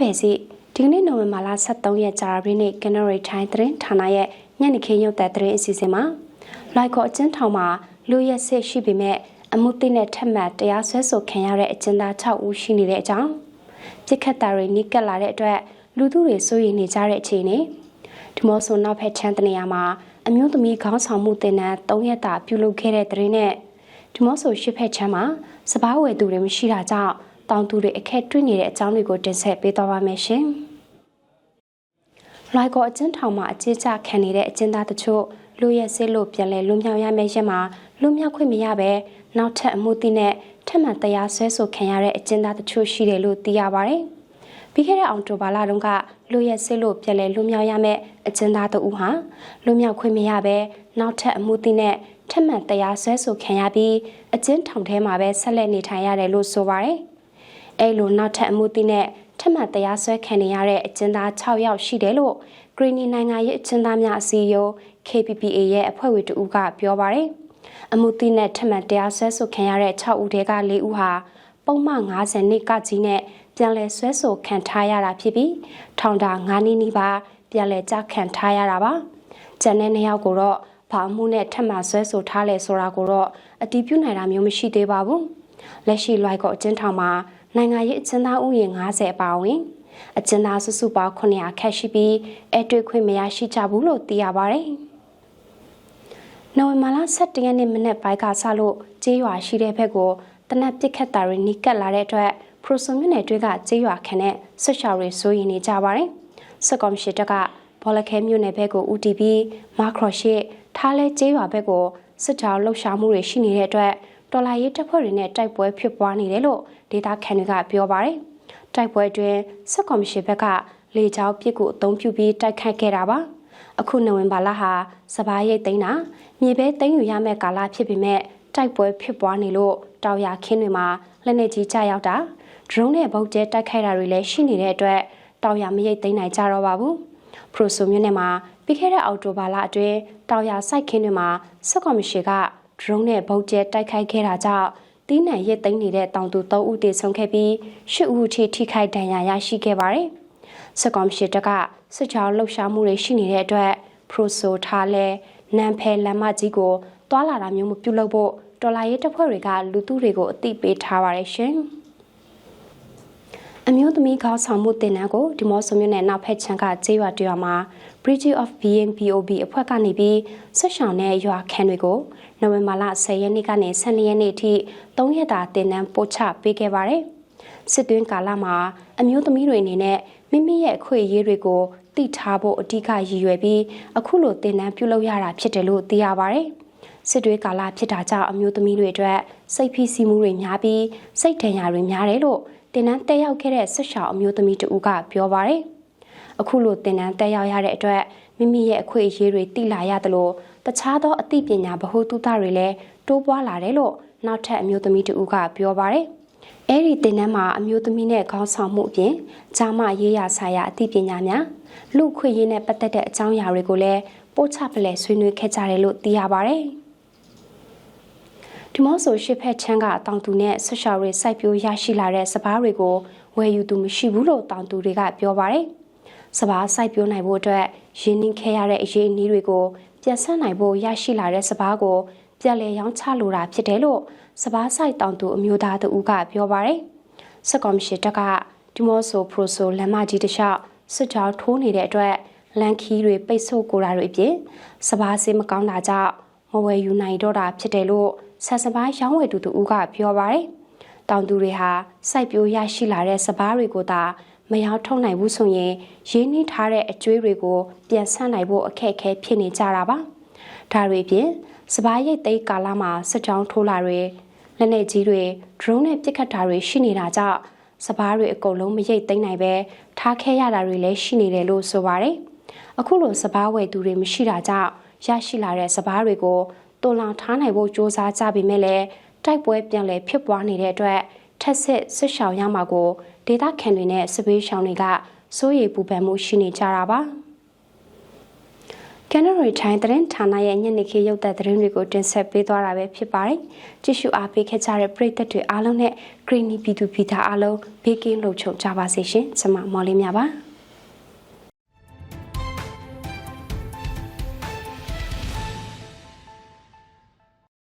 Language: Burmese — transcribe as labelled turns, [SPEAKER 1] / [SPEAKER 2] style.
[SPEAKER 1] ပဲစီဒီကနေ့နိုဝင်ဘာလ23ရက်ကြာရပြီးနေ့ကနရီထိုင်းသတင်းဌာနရဲ့ညနေခင်းရုပ်သံသတင်းအစီအစဉ်မှာလိုက်ခေါ်အကျဉ်းထောင်မှာလူရက်စစ်ရှိပေမဲ့အမှုတိနဲ့ထက်မှတ်တရားစွဲဆိုခံရတဲ့အကျဉ်းသား6ဦးရှိနေတဲ့အကြောင်းပြစ်ခတ်တာတွေနီးကပ်လာတဲ့အတွက်လူသူတွေစိုးရိမ်နေကြတဲ့အခြေအနေဒီမော့ဆိုနောက်ဖက်ချမ်းတနေရာမှာအမျိုးသမီးခေါင်းဆောင်မှုတင်နန်း3ရက်တာပြုလုပ်ခဲ့တဲ့သတင်းနဲ့ဒီမော့ဆိုရှစ်ဖက်ချမ်းမှာစပားဝယ်သူတွေမရှိတာကြောင့် တောင်သူတွေအခက်တွေ့နေတဲ့အကြောင်းတွေကိုတင်ဆက်ပေးသွားပါမယ်ရှင်။လိုက်ကောအကျဉ်းထောင်မှာအကျဉ်းချခံနေတဲ့အကျဉ်းသားတချို့လူရဲစစ်လို့ပြန်လဲလွမြောက်ရမယ့်ရက်မှာလွမြောက်ခွင့်မရဘဲနောက်ထပ်အမှုတိနဲ့ထပ်မံတရားဆွဲဆိုခံရတဲ့အကျဉ်းသားတချို့ရှိတယ်လို့သိရပါဗျ။ပြီးခဲ့တဲ့အောင်တိုဘာလတုန်းကလူရဲစစ်လို့ပြန်လဲလွမြောက်ရမယ့်အကျဉ်းသားတဦးဟာလွမြောက်ခွင့်မရဘဲနောက်ထပ်အမှုတိနဲ့ထပ်မံတရားစွဲဆိုခံရပြီးအကျဉ်းထောင်ထဲမှာပဲဆက်လက်နေထိုင်ရတယ်လို့ဆိုပါတယ်။ အဲလိုနောက်ထပ်အမှုတိနဲ့ထပ်မံတရားစွဲခံနေရတဲ့အကျဉ်းသား6ယောက်ရှိတယ်လို့ဂရီနီနိုင်ငံရဲ့အကျဉ်းသားများအစည်းအရုံး KPPA ရဲ့အဖွဲ့ဝင်တဦးကပြောပါတယ်။အမှုတိနဲ့ထပ်မံတရားစွဲဆိုခံရတဲ့6ဦးထဲက4ဦးဟာပုံမှန်90နှစ်ကကြီးနဲ့ပြန်လည်ဆွဲဆိုခံထားရတာဖြစ်ပြီးထောင်တာ9နှစ်နီးပါးပြန်လည်ကြခံထားရတာပါ။ကျန်တဲ့2ယောက်ကိုတော့ဘာမှုနဲ့ထပ်မံဆွဲဆိုထားလဲဆိုတာကိုတော့အတည်ပြုနိုင်တာမျိုးမရှိသေးပါဘူး။လက်ရှိလိုက်ကောအကျဉ်းထောင်မှာ နိုင်ငံရေးအကျဉ်းသားဥယျာဉ်90အပါအဝင်အကျဉ်းသားစုစုပေါင်း900ခန့်ရှိပြီးအဲတွေ့ခွင့်မရရှိကြဘူးလို့သိရပါတယ်။နိုဝင်ဘာလ17ရက်နေ့မနက်ပိုင်းကစလို့ကျေးရွာရှိတဲ့ဘက်ကိုတနက်ပစ်ခတ်တာတွေနီးကပ်လာတဲ့အတွက်ပရိုဆိုမြို့နယ်တွေကကျေးရွာခန့်နဲ့ဆွတ်ရှော်တွေစိုးရင်နေကြပါတယ်။စစ်ကောင်စီတပ်ကဘောလခဲမြို့နယ်ဘက်ကို UTB မာခရော့ရှိထားလဲကျေးရွာဘက်ကိုစစ်တောင်းလှုပ်ရှားမှုတွေရှိနေတဲ့အတွက် တော်လာရေးတပ်ဖွဲ့တွေနဲ့တိုက်ပွဲဖြစ်ပွားနေတယ်လို့ဒေတာခန်တွေကပြောပါတယ်။တိုက်ပွဲတွင်စစ်ကော်မရှင်ဘက်ကလေကြောင်းပစ်ကူအုံပြုပြီးတိုက်ခိုက်ခဲ့တာပါ။အခုနိုဝင်ဘာလဟာစပားရိတ်သိမ်းတာမြေပဲသိမ်းယူရမယ့်ကာလဖြစ်ပေမဲ့တိုက်ပွဲဖြစ်ပွားနေလို့တောင်ရခင်းတွေမှာလက်နေကြီးကြရောက်တာဒရုန်းနဲ့ဗုတ်ကျဲတိုက်ခိုက်တာတွေလည်းရှိနေတဲ့အတွက်တောင်ရမရိတ်သိမ်းနိုင်ကြတော့ပါဘူး။ပရိုဆိုမြို့နယ်မှာပြီးခဲ့တဲ့အောက်တိုဘာလအတွင်းတောင်ရစိုက်ခင်းတွေမှာစစ်ကော်မရှင်က ဒရုန်းနဲ့ဗုတ်ကျဲတိုက်ခိုက်ခဲ့တာကြောင့်တီးနှံရစ်သိမ်းနေတဲ့တောင်သူ3ဦးတေဆုံးခဲ့ပြီး10ဦးထိထိခိုက်ဒဏ်ရာရရှိခဲ့ပါတယ်။စစ်ကောင်စီတပ်ကစစ်ကြောင်းလှုပ်ရှားမှုတွေရှိနေတဲ့အတွက်ပရိုဆိုထားလဲနန်ဖဲလမ်းမကြီးကိုတွာလာတာမျိုးမပြုလုပ်ဖို့တော်လာရေးတပ်ဖွဲ့တွေကလူသူတွေကိုအသိပေးထားပါတယ်ရှင်။ အမျိုးသမီးခေါင်းဆောင်မှုတင်နန်းကိုဒီမော့ဆိုမြို့နယ်နောက်ဖက်ချန်ကကျေးရွာတရွာမှာ Bridge of Being BOB အဖွဲ့ကနေပြီးဆက်ဆောင်တဲ့ရွာခန်းတွေကိုနိုဝင်ဘာလ10ရက်နေ့ကနေ12ရက်နေ့အထိ3ရက်တာတင်နန်းပို့ချပေးခဲ့ပါတယ်။စစ်တွင်းကာလမှာအမျိုးသမီးတွေအနေနဲ့မိမိရဲ့အခွင့်အရေးတွေကိုသိထားဖို့အဓိကရည်ရွယ်ပြီးအခုလိုတင်နန်းပြုလုပ်ရတာဖြစ်တယ်လို့သိရပါတယ်။စစ်တွေးကာလဖြစ်တာကြောင့်အမျိုးသမီးတွေအတွက်စိတ်ဖိစီးမှုတွေများပြီးစိတ်ဒဏ်ရာတွေများတယ်လို့ တင်နန်းတက်ရောက်ခဲ့တဲ့ဆွရှောင်းအမျိုးသမီးတဦးကပြောပါရယ်အခုလိုတင်နန်းတက်ရောက်ရတဲ့အတွက်မိမိရဲ့အခွင့်အရေးတွေသိလာရသလိုတခြားသောအသိပညာဗဟုသုတတွေလည်းတိုးပွားလာတယ်လို့နောက်ထပ်အမျိုးသမီးတဦးကပြောပါရယ်အဲ့ဒီတင်နန်းမှာအမျိုးသမီးနဲ့ခေါင်းဆောင်မှုအပြင်ဂျာမရေးရာဆိုင်ရာအသိပညာများလူခွင့်ရေးနဲ့ပတ်သက်တဲ့အကြောင်းအရာတွေကိုလည်းပို့ချပလဲဆွေးနွေးခဲ့ကြတယ်လို့သိရပါဗျ။ ဒီမော့ဆိုရှစ်ဖက်ချမ်းကတောင်သူနဲ့ဆွရှာတွေစိုက်ပျိုးရရှိလာတဲ့စပားတွေကိုဝယ်ယူသူမရှိဘူးလို့တောင်သူတွေကပြောပါတယ်။စပားစိုက်ပျိုးနိုင်ဖို့အတွက်ရင်းနှီးခဲ့ရတဲ့အရေးအနည်းတွေကိုပြန်ဆန်းနိုင်ဖို့ရရှိလာတဲ့စပားကိုပြန်လည်ရောင်းချလိုတာဖြစ်တယ်လို့စပားစိုက်တောင်သူအမျိုးသားတဦးကပြောပါတယ်။စက်ကော်မရှင်တက်ကဒီမော့ဆိုပရိုဆိုလမ်းမကြီးတစ်လျှောက်စစ်ကြောင်းထိုးနေတဲ့အတွက်လန်ခီးတွေပိတ်ဆို့ကိုတာတွေအပြင်စပားစေးမကောင်းတာကြောင့်မဝယ်ယူနိုင်တော့တာဖြစ်တယ်လို့ ဆက်စပားရောင်းဝယ်သူတူဦးကပြောပါတယ်။တောင်သူတွေဟာစိုက်ပျိုးရရှိလာတဲ့စပားတွေကိုသာမရောထုတ်နိုင်ဘူးဆိုရင်ရင်းနှီးထားတဲ့အကျွေးတွေကိုပြန်ဆန့်နိုင်ဖို့အခက်အခဲဖြစ်နေကြတာပါ။ဒါတွေပြင်စပားရိတ်သိမ်းကာလမှာစစ်ကြောင်းထိုးလာတွေလက်နေကြီးတွေ drone နဲ့ပစ်ခတ်တာတွေရှိနေတာကြောင့်စပားတွေအကုန်လုံးမရိတ်သိမ်းနိုင်ပဲထားခဲရတာတွေလည်းရှိနေတယ်လို့ဆိုပါတယ်။အခုလိုစပားဝယ်သူတွေမရှိတာကြောင့်ရရှိလာတဲ့စပားတွေကို တွန်လောင်ထားနိုင်ဖို့စ조사ကြပေမဲ့လည်းတိုက်ပွဲပြန်လည်ဖြစ်ပွားနေတဲ့အတွက်ထက်ဆက်ဆွရှောင်ရမှာကိုဒေသခံတွေနဲ့စပေးရှောင်တွေကစိုးရိမ်ပူပန်မှုရှိနေကြတာပါဒကန်နရီထိုင်းသတင်းဌာနရဲ့ညနေခင်းရုပ်သံသတင်းတွေကိုတင်ဆက်ပေးသွားတာပဲဖြစ်ပါတယ်။ကြည့်ရှုအားပေးခဲ့ကြတဲ့ပရိသတ်တွေအားလုံးနဲ့ဂရင်းနီပြည်သူပြည်သားအားလုံးဘေးကင်းလုံခြုံကြပါစေရှင်။ကျွန်မမော်လေးမြပါ။